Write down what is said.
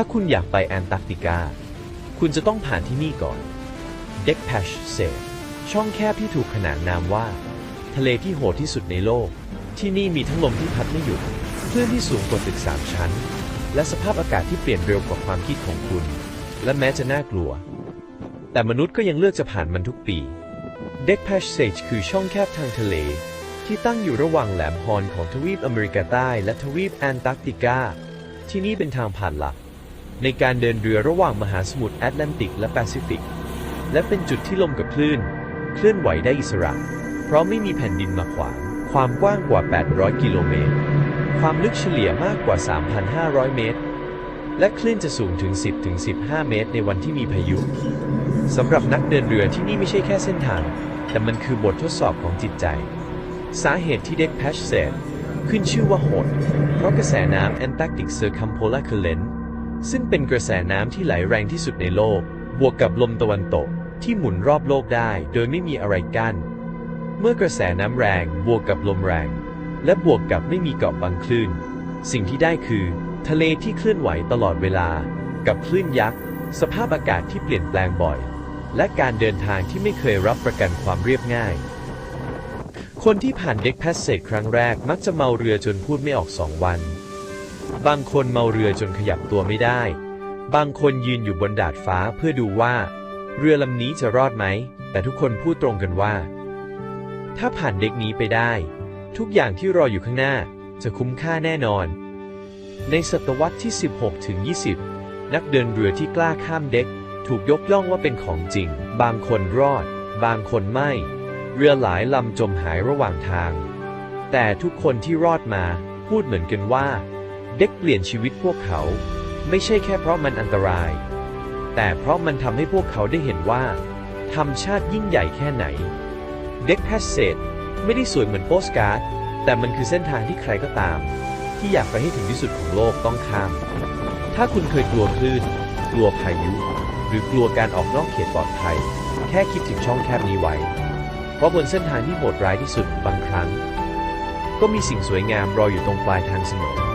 ถ้าคุณอยากไปแอนตาร์กติกา คุณจะต้องผ่านที่นี่ก่อนเด็กแพชเซช่องแคบที่ถูกขนานนามว่า ทะเลที่โหดที่สุดในโลก ที่นี่มีทั้งลมที่พัดไม่หยุดคลื่นที่สูงกว่าตึกสามชั้น และสภาพอากาศที่เปลี่ยนเร็วกว่าความคิดของคุณ และแม้จะน่ากลัว แต่มนุษย์ก็ยังเลือกจะผ่านมันทุกปีเด็กแพชเซจคือช่องแคบทางทะเล ที่ตั้งอยู่ระหว่างแหลมฮอนของทวีปอเมริกาใต้ และทวีปแอนตาร์กติกา ที่นี่เป็นทางผ่านหลัก ในการเดินเรือระหว่างมหาสมุทรแอตแลนติกและแปซิฟิก และเป็นจุดที่ลมกับคลื่น เคลื่อนไหวได้อิสระ เพราะไม่มีแผ่นดินมาขวาง ความกว้างกว่า 800 กิโลเมตร ความลึกเฉลี่ยมากกว่า 3,500 เมตร และคลื่นจะสูงถึง 10-15 เมตร ในวันที่มีพายุสำหรับนักเดินเรือที่นี่ไม่ใช่แค่เส้นทาง แต่มันคือบททดสอบของจิตใจ สาเหตุที่เด็กแพชเซตขึ้นชื่อว่าโหด เพราะกระแสน้ำแอนตาร์กติกเซอร์คัมโพลาเคเลน ซึ่งเป็นกระแสน้ำที่ไหลแรงที่สุดในโลก บวกกับลมตะวันตกที่หมุนรอบโลกได้โดยไม่มีอะไรกั้น เมื่อกระแสน้ำแรงบวกกับลมแรง และบวกกับไม่มีเกาะบางคลื่น สิ่งที่ได้คือ ทะเลที่เคลื่อนไหวตลอดเวลา กับคลื่นยักษ์ สภาพอากาศที่เปลี่ยนแปลงบ่อย และการเดินทางที่ไม่เคยรับประกันความเรียบง่าย คนที่ผ่านเด็กแพสเซจครั้งแรกมักจะเมาเรือจนพูดไม่ออกสองวัน บางคนเมาเรือจนขยับตัวไม่ได้ บางคนยืนอยู่บนดาดฟ้าเพื่อดูว่า เรือลำนี้จะรอดไหม แต่ทุกคนพูดตรงกันว่า ถ้าผ่านเด็กนี้ไปได้ ทุกอย่างที่รออยู่ข้างหน้าจะคุ้มค่าแน่นอน ในศตวรรษที่ 16 ถึง 20 นักเดินเรือที่กล้าข้ามเด็ก ถูกยกย่องว่าเป็นของจริง บางคนรอด บางคนไม่ เรือหลายลำจมหายระหว่างทาง แต่ทุกคนที่รอดมาพูดเหมือนกันว่า เด็กเปลี่ยนชีวิตพวกเขา ไม่ใช่แค่เพราะมันอันตราย แต่เพราะมันทำให้พวกเขาได้เห็นว่าธรรมชาติยิ่งใหญ่แค่ไหน เด็กแพสเซจไม่ได้สวยเหมือนโปสการ์ด แต่มันคือเส้นทางที่ใครก็ตาม ที่อยากไปให้ถึงที่สุดของโลกต้องข้าม ถ้าคุณเคยกลัวคลื่น กลัวพายุ หรือกลัวการออกนอกเขตปลอดภัย แค่คิดถึงช่องแคบนี้ไว้ เพราะบนเส้นทางที่โหดร้ายที่สุดบางครั้ง ก็มีสิ่งสวยงามรออยู่ตรงปลายทางเสมอ